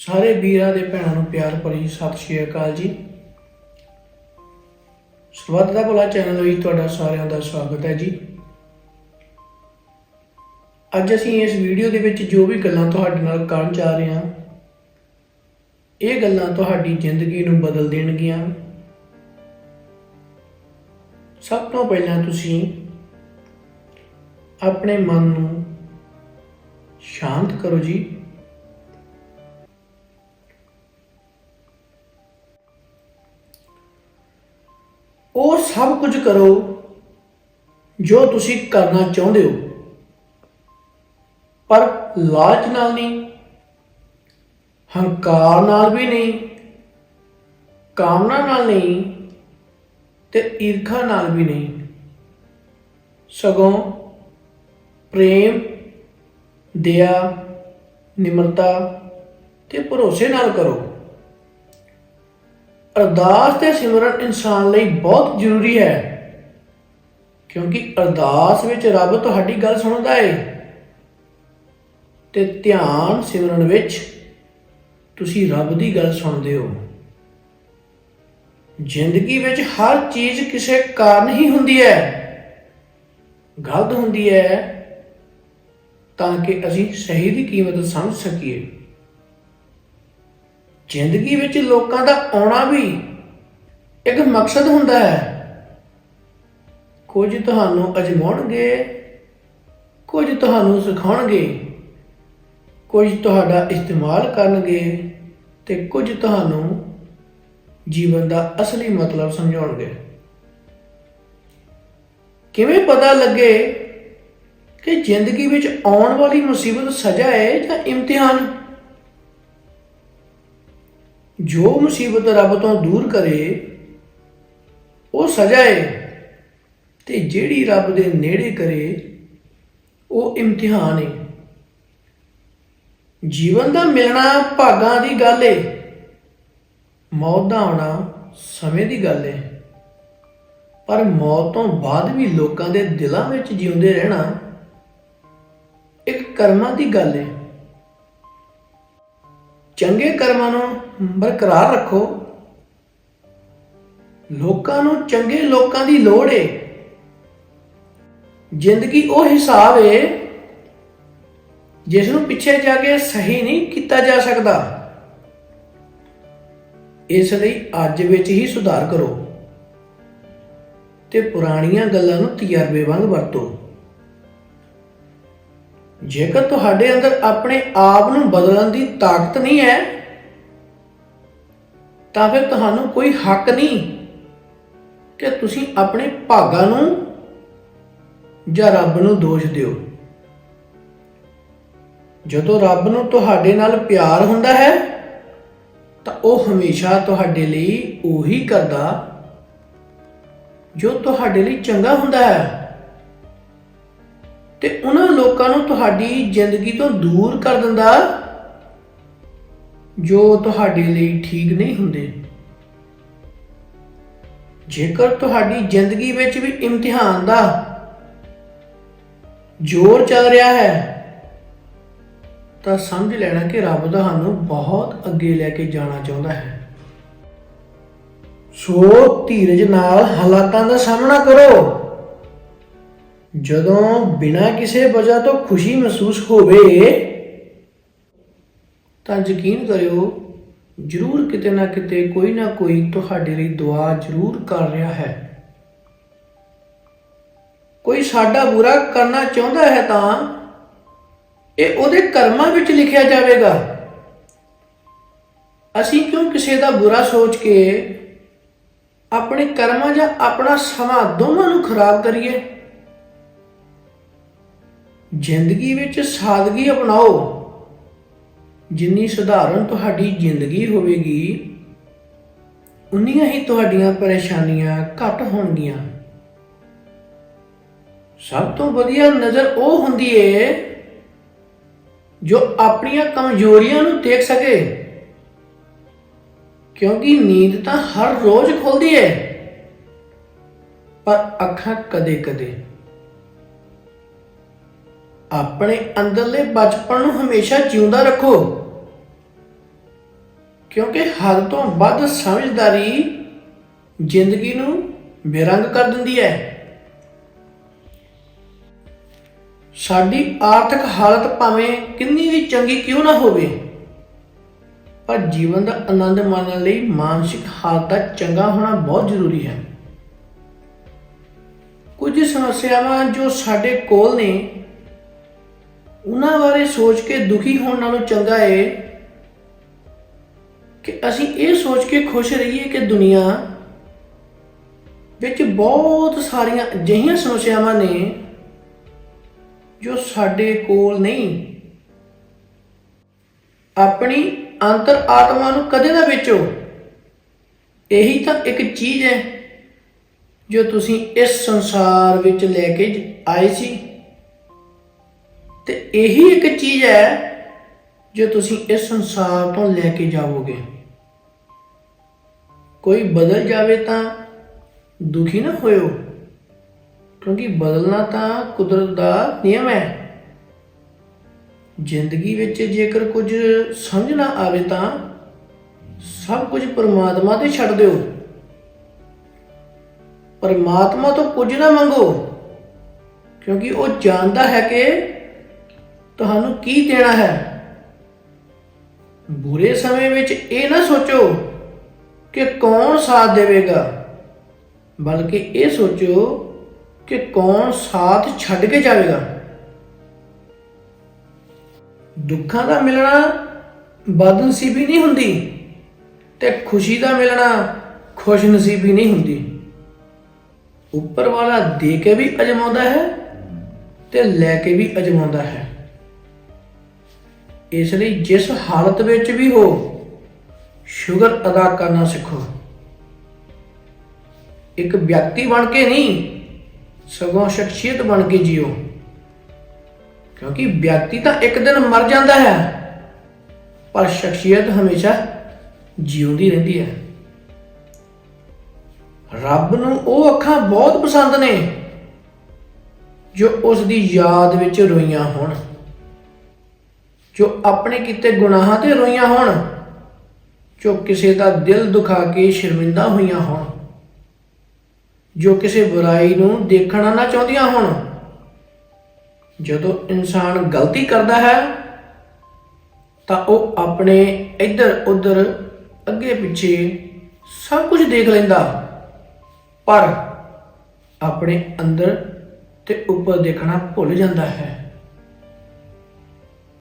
ਸਾਰੇ ਵੀਰਾਂ ਦੇ ਭੈਣਾਂ ਨੂੰ ਪਿਆਰ ਭਰੀ ਸਤਿ ਸ਼੍ਰੀ ਅਕਾਲ ਜੀ। ਸਵਾਗਤ ਦਾ ਭਲਾ ਚੈਨਲ ਵਿੱਚ ਤੁਹਾਡਾ ਸਾਰਿਆਂ ਦਾ ਸਵਾਗਤ ਹੈ ਜੀ। ਅੱਜ ਅਸੀਂ ਇਸ ਵੀਡੀਓ ਦੇ ਵਿੱਚ ਜੋ ਵੀ ਗੱਲਾਂ ਤੁਹਾਡੇ ਨਾਲ ਕਰਨ ਜਾ ਰਹੇ ਹਾਂ, ਇਹ ਗੱਲਾਂ ਤੁਹਾਡੀ ਜ਼ਿੰਦਗੀ ਨੂੰ ਬਦਲ ਦੇਣਗੀਆਂ। ਸਭ ਤੋਂ ਪਹਿਲਾਂ ਤੁਸੀਂ ਆਪਣੇ ਮਨ ਨੂੰ ਸ਼ਾਂਤ ਕਰੋ ਜੀ। ਉਹ ਸਭ ਕੁਝ ਕਰੋ ਜੋ ਤੁਸੀਂ ਕਰਨਾ ਚਾਹੁੰਦੇ ਹੋ। ਪਰ ਲਾਲਚ ਨਾਲ ਨਹੀਂ, ਹੰਕਾਰ ਨਾਲ ਵੀ ਨਹੀਂ, ਕਾਮਨਾ ਨਾਲ ਨਹੀਂ ਤੇ ਈਰਖਾ ਨਾਲ ਵੀ ਨਹੀਂ। ਸਗੋਂ ਪ੍ਰੇਮ, ਦਇਆ, ਨਿਮਰਤਾ ਤੇ ਭਰੋਸੇ ਨਾਲ ਕਰੋ। ਅਰਦਾਸ ਤੇ ਸਿਮਰਨ ਇਨਸਾਨ ਲਈ ਬਹੁਤ ਜ਼ਰੂਰੀ ਹੈ। ਕਿਉਂਕਿ ਅਰਦਾਸ ਵਿੱਚ ਰੱਬ ਤੁਹਾਡੀ ਗੱਲ ਸੁਣਦਾ ਹੈ ਤੇ ਧਿਆਨ ਸਿਮਰਨ ਵਿੱਚ ਤੁਸੀਂ ਰੱਬ ਦੀ ਗੱਲ ਸੁਣਦੇ ਹੋ। ਜ਼ਿੰਦਗੀ ਵਿੱਚ ਹਰ ਚੀਜ਼ ਕਿਸੇ ਕਾਰਨ ਹੀ ਹੁੰਦੀ ਹੈ। ਗਲਤ ਹੁੰਦੀ ਹੈ ਤਾਂ ਕਿ ਅਸੀਂ ਸਹੀ ਦੀ ਕੀਮਤ ਸਮਝ ਸਕੀਏ। ਜ਼ਿੰਦਗੀ ਵਿੱਚ ਲੋਕਾਂ ਦਾ ਆਉਣਾ ਵੀ ਇੱਕ ਮਕਸਦ ਹੁੰਦਾ ਹੈ। ਕੁਝ ਤੁਹਾਨੂੰ ਅਜਮਾਉਣਗੇ, ਕੁਝ ਤੁਹਾਨੂੰ ਸਿਖਾਉਣਗੇ, ਕੁਝ ਤੁਹਾਡਾ ਇਸਤੇਮਾਲ ਕਰਨਗੇ ਤੇ ਕੁਝ ਤੁਹਾਨੂੰ ਜੀਵਨ ਦਾ ਅਸਲੀ ਮਤਲਬ ਸਮਝਾਉਣਗੇ। ਕਿਵੇਂ ਪਤਾ ਲੱਗੇ ਕਿ ਜ਼ਿੰਦਗੀ ਵਿੱਚ ਆਉਣ ਵਾਲੀ ਮੁਸੀਬਤ ਸਜ਼ਾ ਹੈ ਜਾਂ ਇਮਤਿਹਾਨ? ਜੋ ਮੁਸੀਬਤ ਰੱਬ ਤੋਂ ਦੂਰ ਕਰੇ, ਉਹ ਸਜ਼ਾ ਹੈ ਤੇ ਜਿਹੜੀ ਰੱਬ ਦੇ ਨੇੜੇ ਕਰੇ, ਉਹ ਇਮਤਿਹਾਨ ਹੈ ਜੀਵਨ ਦਾ ਮਿਲਣਾ ਭਾਗਾਂ ਦੀ ਗੱਲ ਏ, ਮੌਤ ਦਾ ਆਉਣਾ ਸਮੇਂ ਦੀ ਗੱਲ ਏ। ਪਰ ਮੌਤ ਤੋਂ ਬਾਅਦ ਵੀ ਲੋਕਾਂ ਦੇ ਦਿਲਾਂ ਵਿੱਚ ਜਿਉਂਦੇ ਰਹਿਣਾ ਇੱਕ ਕਰਮਾਂ ਦੀ ਗੱਲ ਏ। ਚੰਗੇ ਕਰਮਾਂ ਨੂੰ ਬਰਕਰਾਰ ਰੱਖੋ। ਲੋਕਾਂ ਨੂੰ ਚੰਗੇ ਲੋਕਾਂ ਦੀ ਲੋੜ ਏ। ਜ਼ਿੰਦਗੀ ਉਹ ਹਿਸਾਬ ਏ, ਜਿਸ ਨੂੰ ਪਿੱਛੇ ਜਾ ਕੇ ਸਹੀ ਨਹੀਂ ਕੀਤਾ ਜਾ ਸਕਦਾ। ਇਸ ਲਈ ਅੱਜ ਵਿੱਚ ਹੀ ਸੁਧਾਰ ਕਰੋ ਤੇ ਪੁਰਾਣੀਆਂ ਗੱਲਾਂ ਨੂੰ ਤਜਰਬੇ ਵਾਂਗ ਵਰਤੋ। ਜੇਕਰ ਤੁਹਾਡੇ ਅੰਦਰ ਆਪਣੇ ਆਪ ਨੂੰ ਬਦਲਣ ਦੀ ਤਾਕਤ ਨਹੀਂ ਹੈ ਤਾਂ ਫਿਰ ਤੁਹਾਨੂੰ ਕੋਈ ਹੱਕ ਨਹੀਂ ਕਿ ਤੁਸੀਂ ਆਪਣੇ ਭਾਗਾਂ ਨੂੰ ਜਾਂ ਰੱਬ ਨੂੰ ਦੋਸ਼ ਦਿਓ। ਜਦੋਂ ਰੱਬ ਨੂੰ ਤੁਹਾਡੇ ਨਾਲ ਪਿਆਰ ਹੁੰਦਾ ਹੈ, ਤਾਂ ਉਹ ਹਮੇਸ਼ਾ ਤੁਹਾਡੇ ਲਈ ਉਹੀ ਕਰਦਾ ਜੋ ਤੁਹਾਡੇ ਲਈ ਚੰਗਾ ਹੁੰਦਾ ਹੈ। ਤੇ ਉਹਨਾਂ ਲੋਕਾਂ ਨੂੰ ਤੁਹਾਡੀ ਜ਼ਿੰਦਗੀ ਤੋਂ ਦੂਰ ਕਰ ਦਿੰਦਾ ਜੋ ਤੁਹਾਡੇ ਲਈ ਠੀਕ ਨਹੀਂ ਹੁੰਦੇ। ਜੇਕਰ ਤੁਹਾਡੀ ਜ਼ਿੰਦਗੀ ਵਿੱਚ ਵੀ ਇਮਤਿਹਾਨ ਦਾ ਜ਼ੋਰ ਚੱਲ ਰਿਹਾ ਹੈ, ਤਾਂ ਸਮਝ ਲੈਣਾ ਕਿ ਰੱਬ ਤੁਹਾਨੂੰ ਬਹੁਤ ਅੱਗੇ ਲੈ ਕੇ ਜਾਣਾ ਚਾਹੁੰਦਾ ਹੈ। ਸੋ ਧੀਰਜ ਨਾਲ ਹਾਲਾਤਾਂ ਦਾ ਸਾਹਮਣਾ ਕਰੋ। ਜਦੋਂ ਬਿਨਾਂ ਕਿਸੇ ਵਜ੍ਹਾ ਤੋਂ ਖੁਸ਼ੀ ਮਹਿਸੂਸ ਹੋਵੇ ਤਾਂ ਯਕੀਨ ਕਰਿਓ, ਜ਼ਰੂਰ ਕਿਤੇ ਨਾ ਕਿਤੇ ਕੋਈ ਨਾ ਕੋਈ ਤੁਹਾਡੇ ਲਈ ਦੁਆ ਜ਼ਰੂਰ ਕਰ ਰਿਹਾ ਹੈ। ਕੋਈ ਸਾਡਾ ਬੁਰਾ ਕਰਨਾ ਚਾਹੁੰਦਾ ਹੈ ਤਾਂ ਇਹ ਉਹਦੇ ਕਰਮਾਂ ਵਿੱਚ ਲਿਖਿਆ ਜਾਵੇਗਾ। ਅਸੀਂ ਕਿਉਂ ਕਿਸੇ ਦਾ ਬੁਰਾ ਸੋਚ ਕੇ ਆਪਣੇ ਕਰਮਾਂ ਜਾਂ ਆਪਣਾ ਸਮਾਂ ਦੋਵਾਂ ਨੂੰ ਖਰਾਬ ਕਰੀਏ? ਜ਼ਿੰਦਗੀ ਵਿੱਚ ਸਾਦਗੀ ਅਪਣਾਓ। ਜਿੰਨੀ ਸਧਾਰਨ ਤੁਹਾਡੀ ਜ਼ਿੰਦਗੀ ਹੋਵੇਗੀ, ਉਨੀਆਂ ਹੀ ਤੁਹਾਡੀਆਂ ਪਰੇਸ਼ਾਨੀਆਂ ਘੱਟ ਹੋਣਗੀਆਂ। ਸਭ ਤੋਂ ਵਧੀਆ ਨਜ਼ਰ ਉਹ ਹੁੰਦੀ ਏ ਜੋ ਆਪਣੀਆਂ ਕਮਜ਼ੋਰੀਆਂ ਨੂੰ ਦੇਖ ਸਕੇ। ਕਿਉਂਕਿ ਨੀਂਦ ਤਾਂ ਹਰ ਰੋਜ਼ ਖੁੱਲਦੀ ਹੈ ਪਰ ਅੱਖਾਂ ਕਦੇ-ਕਦੇ ਆਪਣੇ ਅੰਦਰਲੇ ਬਚਪਨ ਨੂੰ ਹਮੇਸ਼ਾ ਜਿਉਂਦਾ ਰੱਖੋ। ਕਿਉਂਕਿ ਹੱਦ ਤੋਂ ਵੱਧ ਸਮਝਦਾਰੀ ਜ਼ਿੰਦਗੀ ਨੂੰ ਬੇਰੰਗ ਕਰ ਦਿੰਦੀ ਹੈ। ਸਾਡੀ ਆਰਥਿਕ ਹਾਲਤ ਭਾਵੇਂ ਕਿੰਨੀ ਵੀ ਚੰਗੀ ਕਿਉਂ ਨਾ ਹੋਵੇ, ਪਰ ਜੀਵਨ ਦਾ ਆਨੰਦ ਮਾਣਨ ਲਈ ਮਾਨਸਿਕ ਹਾਲਤ ਦਾ ਚੰਗਾ ਹੋਣਾ ਬਹੁਤ ਜ਼ਰੂਰੀ ਹੈ। ਕੁਝ ਸਮੱਸਿਆਵਾਂ ਜੋ ਸਾਡੇ ਕੋਲ ਨੇ ਉਹਨਾਂ ਬਾਰੇ ਸੋਚ ਕੇ ਦੁਖੀ ਹੋਣ ਨਾਲੋਂ ਚੰਗਾ ਏ ਕਿ ਅਸੀਂ ਇਹ ਸੋਚ ਕੇ ਖੁਸ਼ ਰਹੀਏ ਕਿ ਦੁਨੀਆ ਵਿੱਚ ਬਹੁਤ ਸਾਰੀਆਂ ਅਜਿਹੀਆਂ ਸਮੱਸਿਆਵਾਂ ਨੇ ਜੋ ਸਾਡੇ ਕੋਲ ਨਹੀਂ। ਆਪਣੀ ਅੰਤਰ ਆਤਮਾ ਨੂੰ ਕਦੇ ਨਾ ਵੇਚੋ। ਇਹੀ ਤਾਂ ਇੱਕ ਚੀਜ਼ ਹੈ ਜੋ ਤੁਸੀਂ ਇਸ ਸੰਸਾਰ ਵਿੱਚ ਲੈ ਕੇ ਆਏ ਸੀ। ਤੇ ਇਹੀ ਇੱਕ ਚੀਜ਼ ਹੈ ਜੋ ਤੁਸੀਂ ਇਸ ਸੰਸਾਰ ਤੋਂ ਲੈ ਕੇ ਜਾਵੋਗੇ। ਕੋਈ ਬਦਲ ਜਾਵੇ ਤਾਂ ਦੁਖੀ ਨਾ ਹੋਇਓ, ਕਿਉਂਕਿ ਬਦਲਣਾ ਤਾਂ ਕੁਦਰਤ ਦਾ ਨਿਯਮ ਹੈ। ਜ਼ਿੰਦਗੀ ਵਿੱਚ ਜੇਕਰ ਕੁਝ ਸਮਝ ਨਾ ਆਵੇ ਤਾਂ ਸਭ ਕੁਝ ਪਰਮਾਤਮਾ ਤੇ ਛੱਡ ਦਿਓ। ਪਰਮਾਤਮਾ ਤੋਂ ਕੁਝ ਨਾ ਮੰਗੋ, ਕਿਉਂਕਿ ਉਹ ਜਾਣਦਾ ਹੈ ਕਿ ਤੁਹਾਨੂੰ ਕੀ ਦੇਣਾ ਹੈ? ਬੁਰੇ ਸਮੇਂ ਵਿੱਚ ਇਹ ਨਾ ਸੋਚੋ ਕਿ ਕੌਣ ਸਾਥ ਦੇਵੇਗਾ, ਬਲਕਿ ਇਹ ਸੋਚੋ ਕਿ ਕੌਣ ਸਾਥ ਛੱਡ ਕੇ ਜਾਵੇਗਾ। ਦੁੱਖਾਂ ਦਾ ਮਿਲਣਾ ਬਦਨਸੀਬੀ ਨਹੀਂ ਹੁੰਦੀ ਤੇ ਖੁਸ਼ੀ ਦਾ ਮਿਲਣਾ ਖੁਸ਼ਨਸੀਬੀ ਨਹੀਂ ਹੁੰਦੀ। ਉੱਪਰ ਵਾਲਾ ਦੇ ਕੇ ਵੀ ਅਜਮਾਉਂਦਾ ਹੈ ਤੇ ਲੈ ਕੇ ਵੀ ਅਜਮਾਉਂਦਾ ਹੈ। ਇਸ ਲਈ ਜਿਸ ਹਾਲਤ ਵਿੱਚ ਵੀ ਹੋ ਸ਼ੁਕਰ ਅਦਾ ਕਰਨਾ ਸਿੱਖੋ। ਇੱਕ ਵਿਅਕਤੀ ਬਣ ਕੇ ਨਹੀਂ, ਸਗੋਂ ਸ਼ਖਸੀਅਤ ਬਣ ਕੇ ਜਿਓ। ਕਿਉਂਕਿ ਵਿਅਕਤੀ ਤਾਂ ਇੱਕ ਦਿਨ ਮਰ ਜਾਂਦਾ ਹੈ, ਪਰ ਸ਼ਖਸੀਅਤ ਹਮੇਸ਼ਾ ਜਿਉਂਦੀ ਰਹਿੰਦੀ ਹੈ। ਰੱਬ ਨੂੰ ਉਹ ਅੱਖਾਂ ਬਹੁਤ ਪਸੰਦ ਨੇ, ਜੋ ਉਸ ਦੀ ਯਾਦ ਵਿੱਚ ਰੋਈਆਂ ਹੋਣ। ਜੋ ਆਪਣੇ ਕੀਤੇ ਗੁਨਾਹਾਂ ਤੇ ਰੋਈਆਂ ਹੋਣ, ਜੋ ਕਿਸੇ ਦਾ ਦਿਲ ਦੁਖਾ ਕੇ ਸ਼ਰਮਿੰਦਾ ਹੋਈਆਂ ਹੋਣ, ਜੋ ਕਿਸੇ ਬੁਰਾਈ ਨੂੰ ਦੇਖਣਾ ਨਾ ਚਾਹੁੰਦੀਆਂ ਹੋਣ, ਜਦੋਂ ਇਨਸਾਨ ਗਲਤੀ ਕਰਦਾ ਹੈ, ਤਾਂ ਉਹ ਆਪਣੇ ਇੱਧਰ ਉੱਧਰ ਅੱਗੇ ਪਿੱਛੇ ਸਭ ਕੁਝ ਦੇਖ ਲੈਂਦਾ, ਪਰ ਆਪਣੇ ਅੰਦਰ ਤੇ ਉੱਪਰ ਦੇਖਣਾ ਭੁੱਲ ਜਾਂਦਾ ਹੈ।